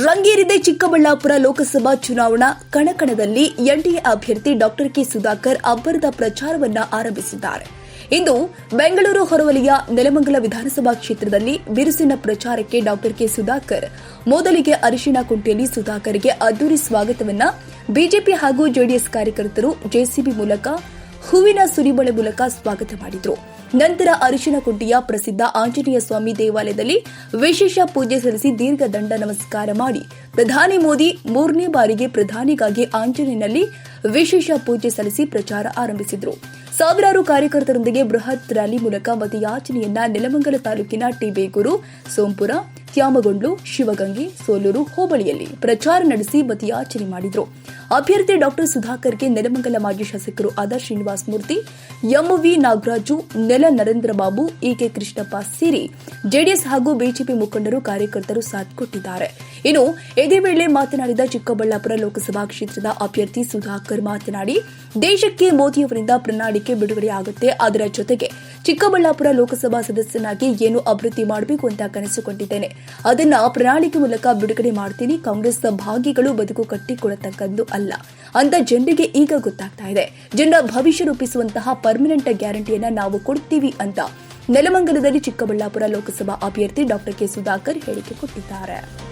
ರಂಗೇರಿದೆ ಚಿಕ್ಕಬಳ್ಳಾಪುರ ಲೋಕಸಭಾ ಚುನಾವಣಾ ಕಣಕಣದಲ್ಲಿ ಎನ್ಡಿಎ ಅಭ್ಯರ್ಥಿ ಡಾಕ್ಟರ್ ಕೆ ಸುಧಾಕರ್ ಅಬ್ಬರದ ಪ್ರಚಾರವನ್ನ ಆರಂಭಿಸಿದ್ದಾರೆ. ಇಂದು ಬೆಂಗಳೂರು ಹೊರವಲಯ ನೆಲಮಂಗಲ ವಿಧಾನಸಭಾ ಕ್ಷೇತ್ರದಲ್ಲಿ ಬಿರುಸಿನ ಪ್ರಚಾರಕ್ಕೆ ಡಾಕ್ಟರ್ ಕೆ ಸುಧಾಕರ್, ಮೊದಲಿಗೆ ಅರಿಶಿಣ ಕುಂಟೆಯಲ್ಲಿ ಸುಧಾಕರ್ಗೆ ಅದ್ದೂರಿ ಸ್ವಾಗತವನ್ನ ಬಿಜೆಪಿ ಹಾಗೂ ಜೆಡಿಎಸ್ ಕಾರ್ಯಕರ್ತರು ಜೆಸಿಬಿ ಮೂಲಕ, ಹೂವಿನ ಸುರಿಮಳೆ ಮೂಲಕ ಸ್ವಾಗತ ಮಾಡಿದರು. ನಂತರ ಅರಿಶಿನಕುಂಟಿಯ ಪ್ರಸಿದ್ಧ ಆಂಜನೇಯ ಸ್ವಾಮಿ ದೇವಾಲಯದಲ್ಲಿ ವಿಶೇಷ ಪೂಜೆ ಸಲ್ಲಿಸಿ ದೀರ್ಘ ದಂಡ ನಮಸ್ಕಾರ ಮಾಡಿ. ಪ್ರಧಾನಿ ಮೋದಿ ಮೂರನೇ ಬಾರಿಗೆ ಪ್ರಧಾನಿಗಾಗಿ ಆಂಜನೇಯನಲ್ಲಿ ವಿಶೇಷ ಪೂಜೆ ಸಲ್ಲಿಸಿ ಪ್ರಚಾರ ಆರಂಭಿಸಿದರು. ಸಾವಿರಾರು ಕಾರ್ಯಕರ್ತರೊಂದಿಗೆ ಬೃಹತ್ ರ್ಯಾಲಿ ಮೂಲಕ ಮತಯಾಚನೆಯನ್ನ ನೆಲಮಂಗಲ ತಾಲೂಕಿನ ಟಿಬೇಗೂರು, ಸೋಂಪುರ, ತ್ಯಾಮಗೊಂಡ್ಲು, ಶಿವಗಂಗೆ, ಸೋಲೂರು ಹೋಬಳಿಯಲ್ಲಿ ಪ್ರಚಾರ ನಡೆಸಿ ಮತಯಾಚನೆ ಮಾಡಿದರು. ಅಭ್ಯರ್ಥಿ ಡಾಕ್ಟರ್ ಸುಧಾಕರ್ಗೆ ನೆಲಮಂಗಲ ಮಾಜಿ ಶಾಸಕರು ಆದ ಶ್ರೀನಿವಾಸ ಮೂರ್ತಿ, ಎಂವಿ ನಾಗರಾಜು, ನೆಲ ನರೇಂದ್ರ ಬಾಬು ಇಕೆ ಕೃಷ್ಣಪ್ಪ ಸೇರಿ ಜೆಡಿಎಸ್ ಹಾಗೂ ಬಿಜೆಪಿ ಮುಖಂಡರು ಕಾರ್ಯಕರ್ತರು ಸಾಥ್ ಕೊಟ್ಟಿದ್ದಾರೆ. ಇನ್ನು ಇದೇ ವೇಳೆ ಮಾತನಾಡಿದ ಚಿಕ್ಕಬಳ್ಳಾಪುರ ಲೋಕಸಭಾ ಕ್ಷೇತ್ರದ ಅಭ್ಯರ್ಥಿ ಸುಧಾಕರ್ ಮಾತನಾಡಿ, ದೇಶಕ್ಕೆ ಮೋದಿಯವರಿಂದ ಪ್ರಣಾಳಿಕೆ ಬಿಡುಗಡೆಯಾಗುತ್ತೆ ಅದರ ಜೊತೆಗೆ ಚಿಕ್ಕಬಳ್ಳಾಪುರ ಲೋಕಸಭಾ ಸದಸ್ಯನಾಗಿ ಏನು ಅಭಿವೃದ್ಧಿ ಮಾಡಬೇಕು ಅಂತ ಕನಸುಕೊಂಡಿದ್ದೇನೆ. ಅದನ್ನ ಪ್ರಣಾಳಿಕೆ ಮೂಲಕ ಬಿಡುಗಡೆ ಮಾಡ್ತೀನಿ. ಕಾಂಗ್ರೆಸ್ ಭಾಗಿಗಳು ಬದುಕು ಕಟ್ಟಿಕೊಡತಕ್ಕದ್ದು ಅಲ್ಲ. ಅಂತ ಜನರಿಗೆ ಈಗ ಗೊತ್ತಾಗ್ತಾ ಇದೆ. ಜನರ ಭವಿಷ್ಯ ರೂಪಿಸುವಂತಹ ಪರ್ಮನೆಂಟ್ ಗ್ಯಾರಂಟಿಯನ್ನ ನಾವು ಕೊಡ್ತೀವಿ ಅಂತ ನೆಲಮಂಗಲದಲ್ಲಿ ಚಿಕ್ಕಬಳ್ಳಾಪುರ ಲೋಕಸಭಾ ಅಭ್ಯರ್ಥಿ ಡಾಕ್ಟರ್ ಕೆ ಸುಧಾಕರ್ ಹೇಳಿಕೆ ಕೊಟ್ಟಿದ್ದಾರೆ.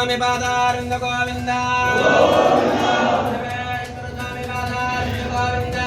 స్వామి పాదారంగ గోవింద. గోవింద.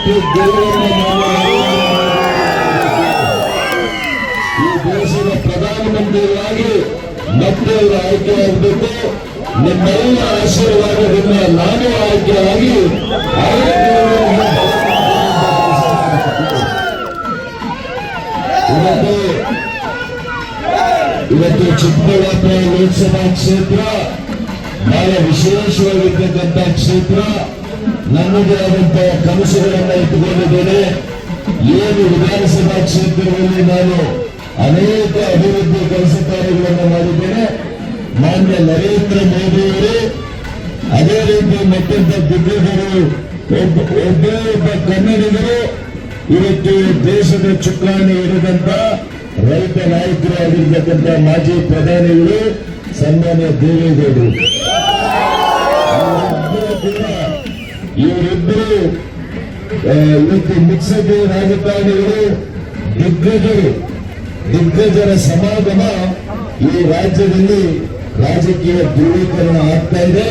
ಮತ್ತೆ ಆಯ್ತು ಗೆಲುವನ್ನು ಈ ದೇಶದ ಪ್ರಧಾನಮಂತ್ರಿಯಾಗಿ ಮತ್ತೆ ಅವರು ಆಯ್ಕೆಯಾಗಬೇಕು ನಿಮ್ಮೆಲ್ಲ ಆಶೀರ್ವಾದದಿಂದ ನಾನು ಆಯ್ಕೆಯಾಗಿ ಆರೋಗ್ಯವನ್ನು ಇವತ್ತು ಇವತ್ತು ಚಿಕ್ಕಬಳ್ಳಾಪುರ ಲೋಕಸಭಾ ಕ್ಷೇತ್ರ ಬಹಳ ವಿಶೇಷವಾಗಿರ್ತಕ್ಕಂಥ ಕ್ಷೇತ್ರ ನನ್ನದೇ ಆದಂತಹ ಕನಸುಗಳನ್ನ ಇಟ್ಟುಕೊಂಡಿದ್ದೇನೆ. ಏನು ವಿಧಾನಸಭಾ ಕ್ಷೇತ್ರದಲ್ಲಿ ನಾನು ಅನೇಕ ಅಭಿವೃದ್ಧಿ ಕೆಲಸ ಕಾರ್ಯಗಳನ್ನು ಮಾಡಿದ್ದೇನೆ. ಮಾನ್ಯ ನರೇಂದ್ರ ಮೋದಿಯವರು ಅದೇ ರೀತಿ ಮತ್ತೊಬ್ಬ ದಿಗ್ಗಜರು, ಒಬ್ಬ ಒಬ್ಬೇ ಕನ್ನಡಿಗರು, ಇವತ್ತು ದೇಶದ ಚುಕ್ಕಾಣಿ ಹಿಡಿದಂತ ರೈತ ನಾಯಕರು ಆಗಿರ್ತಕ್ಕಂಥ ಮಾಜಿ ಪ್ರಧಾನಿಗಳು ಸನ್ಮಾನ್ಯ ದೇವೇಗೌಡರು ಇವರಿಬ್ಬರು ಕೂಡ ಈ ಆ, ಇವತ್ತು ಮಿಕ್ಸಡ್ ರಾಜಕಾರಣಿಗಳು ದಿಗ್ಗಜರು, ದಿಗ್ಗಜರ ಸಮಾಗಮ ಈ ರಾಜ್ಯದಲ್ಲಿ ರಾಜಕೀಯ ಧ್ರುವೀಕರಣ ಆಗ್ತಾ ಇದೆ.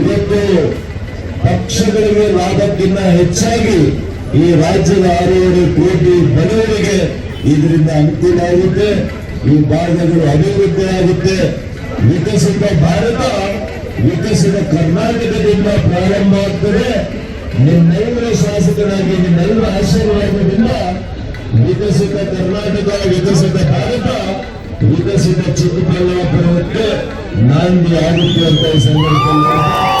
ಇವತ್ತು ಪಕ್ಷಗಳಿಗೆ ಲಾಭಕ್ಕಿಂತ ಹೆಚ್ಚಾಗಿ ಈ ರಾಜ್ಯದ ಆರೂವರೆ ಕೋಟಿ ಬಡವರಿಗೆ ಇದರಿಂದ ಅನುಕೂಲ ಆಗುತ್ತೆ. ಈ ಭಾರತಗಳು ಅಭಿವೃದ್ಧಿ ಆಗುತ್ತೆ. ವಿಕಸಿತ ಭಾರತ, ವಿಕಸಿತ ಕರ್ನಾಟಕದಿಂದ ಪ್ರಾರಂಭ ಆಗ್ತದೆ. ನಿಮ್ಮೆಲ್ಲರ ಶಾಸಕರಾಗಿ ನಿಮ್ಮೆಲ್ಲರ ಆಶೀರ್ವಾದದಿಂದ ವಿಕಸಿತ ಕರ್ನಾಟಕ, ವಿಕಸಿತ ಭಾರತ, ವಿಕಸಿತ ಚಿಕ್ಕಬಳ್ಳಾಪುರಕ್ಕೆ ನಾಂದಿ ಆಗುತ್ತೆ ಅಂತ ಈ ಸಂದರ್ಭದಲ್ಲಿ